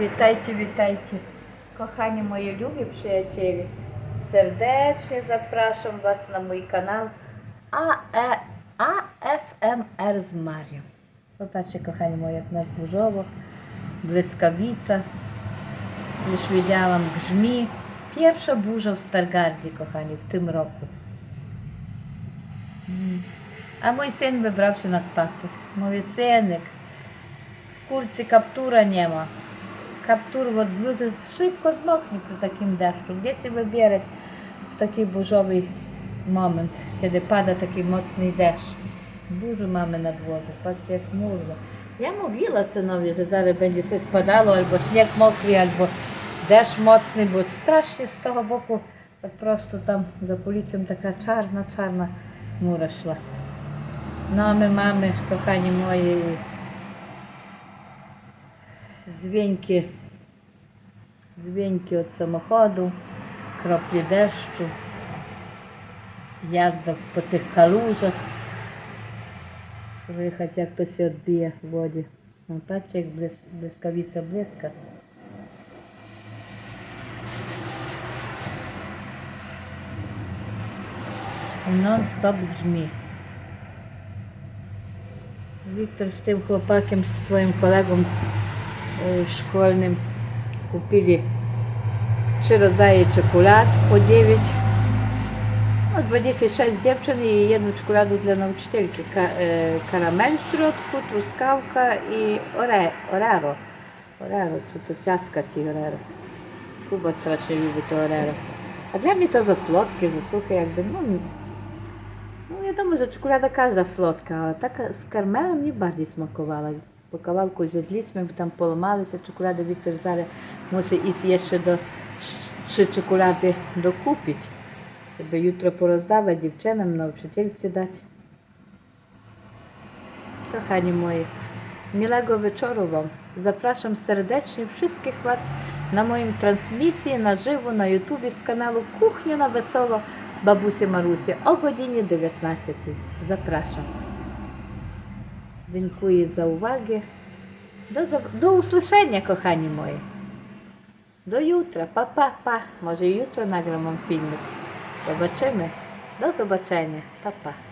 Вітайте, вітайте, кохані мої любі приятелі. Сердечно запрошую вас на мій канал АСМР з Мар'єм. Popatrzcie, kochani moi, jak nas burzowo, błyskawica, już wiedziałam, grzmi. Pierwsza burza w Stargardzie, kochani, w tym roku. A mój syn wybrał się na spacer. Mówi, synek, w kurce kaptura nie ma. Каптур от блюзе шибко змокне при таким дехту. Якщо ви вірите в такий бужовий момент, коли падає такий моцний дощ. Бужу мами на дворі, так як мурно. Я мовила синові, що зараз буде щось падало, або сніг мокрий, або дощ моцний, бо страшно з того боку, от просто там за поліцем така чарна-чарна мура йшла. Ну а ми мами, кохані мої, звеньки, звеньки від самоходу, краплі дещу, яздав по тих калужах. Слухать, як хтось відб'є в воді. Бачите, ну, як блис... блискавіця блиска. Нон-стоп джмі. Віктор з тим хлопаком, зі своїм колегом szkolnym kupili trzy rodzaje czekolad po 9 no 26 dziewczyn i jedną czekoladę dla nauczycielki. Ka e, karamel w środku, i ore oraro. Oraro, to, to ciaska ci oraro. Kuba strasznie lubi to oraro. A dla mnie to za słodkie, za suche jakby, no, no wiadomo, że czekolada każda słodka, ale taka z karmelem nie bardziej smakowała. по кавалку зідліс, ми там поламалися чоколади, Віктор зараз мусить їсти ще до ще чоколади докупить. Тебе ютро пороздава дівчинам на вчительці дати. Kochani moi, miłego wieczoru Wam. Zapraszam serdecznie wszystkich Was na moim transmisji na żywo na YouTube z kanału Kuchnia na Wesoło Babusi Marusi o godzinie 19. Zapraszam. Dziękuję za uwagę. Do, do usłyszenia, kochani moje. Do jutra. Pa, pa, pa. Może jutro nagram filmik. Zobaczymy. Do zobaczenia. Pa, pa.